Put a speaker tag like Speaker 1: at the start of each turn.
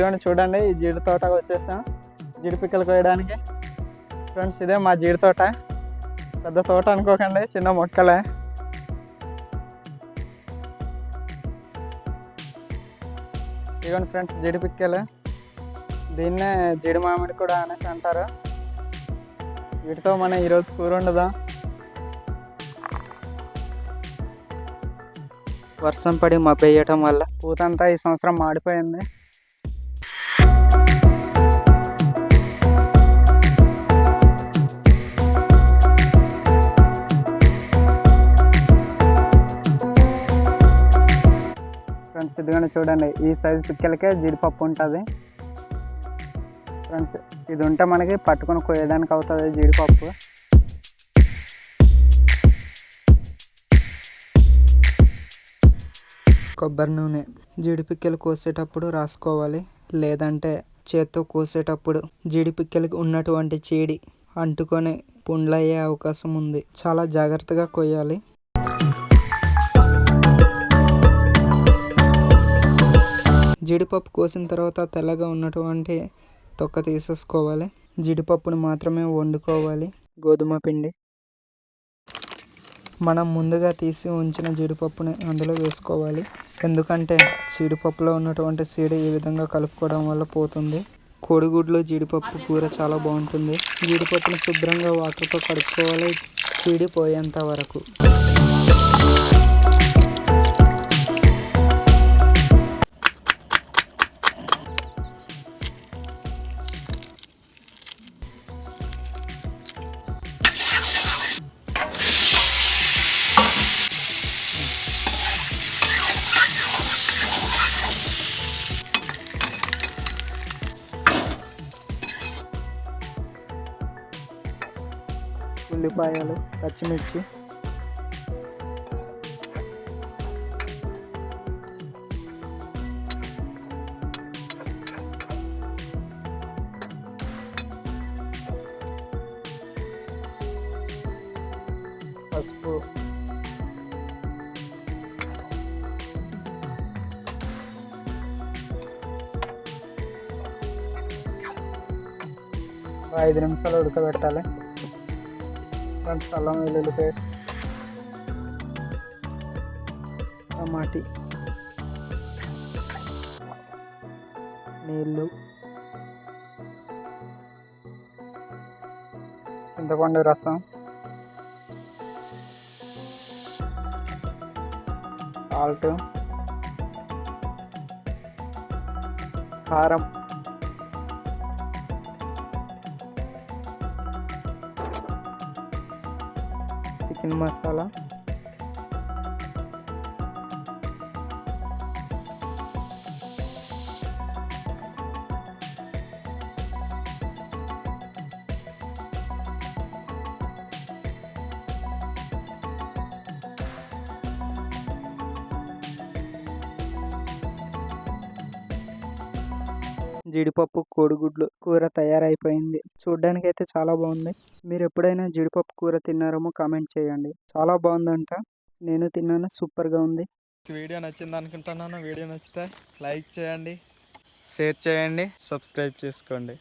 Speaker 1: ఇదిగోండి చూడండి ఈ జీడి తోటకు వచ్చేసాం. జీడి పిక్కలు కోయడానికి. ఫ్రెండ్స్ ఇదే మా జీడి తోట. పెద్ద తోట అనుకోకండి చిన్న మొక్కలే. ఇదిగోండి ఫ్రెండ్స్ జీడి పిక్కలు. దీన్నే జీడి మామిడి కూడా అనేసి అంటారు. వీటితో మనం ఈరోజు కూర ఉండదాం వర్షం పడి మబ్బేయటం వల్ల పూతంతా ఈ సంవత్సరం మాడిపోయింది. ఫ్రెండ్స్ ఇదిగోండి చూడండి ఈ సైజు పిక్కలకే జీడిపప్పు ఉంటుంది. ఫ్రెండ్స్ ఇది ఉంటే మనకి పట్టుకొని కోయడానికి అవుతుంది జీడిపప్పు. కొబ్బరి నూనె జీడిపిక్కలు కోసేటప్పుడు రాసుకోవాలి లేదంటే చేత్తో కోసేటప్పుడు జీడిపిక్కలకి ఉన్నటువంటి చీడి అంటుకొని పుండ్లయ్యే అవకాశం ఉంది. చాలా జాగ్రత్తగా కొయ్యాలి జీడిపప్పు కోసిన తర్వాత తెల్లగా ఉన్నటువంటి తొక్క తీసేసుకోవాలి. జీడిపప్పును మాత్రమే వండుకోవాలి. గోధుమ పిండి మనం ముందుగా తీసి ఉంచిన జీడిపప్పుని అందులో వేసుకోవాలి. ఎందుకంటే జీడిపప్పులో ఉన్నటువంటి సీడ ఈ విధంగా కలుపుకోవడం వల్ల పోతుంది. కోడిగుడ్లు జీడిపప్పు కూర చాలా బాగుంటుంది. జీడిపప్పుని శుభ్రంగా వాటర్తో కడుక్కోవాలి. చీడిపోయేంత వరకు. ఉల్లిపాయలు పచ్చిమిర్చి. పసుపు. ఐదు నిమిషాలు ఉడకబెట్టాలి. ఫ్రెండ్స్ అల్లం వెల్లుల్లి పేస్ట్ టమాటీ నీళ్ళు చింతపండు రసం సాల్ట్ కారం చికెన్ మసాలా జీడిపప్పు కోడిగుడ్లు కూర తయారైపోయింది. చూడ్డానికి అయితే చాలా బాగుంది. మీరు ఎప్పుడైనా జీడిపప్పు కూర తిన్నారేమో కామెంట్ చేయండి. చాలా బాగుందంట. నేను తిన్నాను. సూపర్గా ఉంది. వీడియో నచ్చింది అనుకుంటున్నాను. వీడియో నచ్చితే లైక్ చేయండి షేర్ చేయండి సబ్స్క్రైబ్ చేసుకోండి.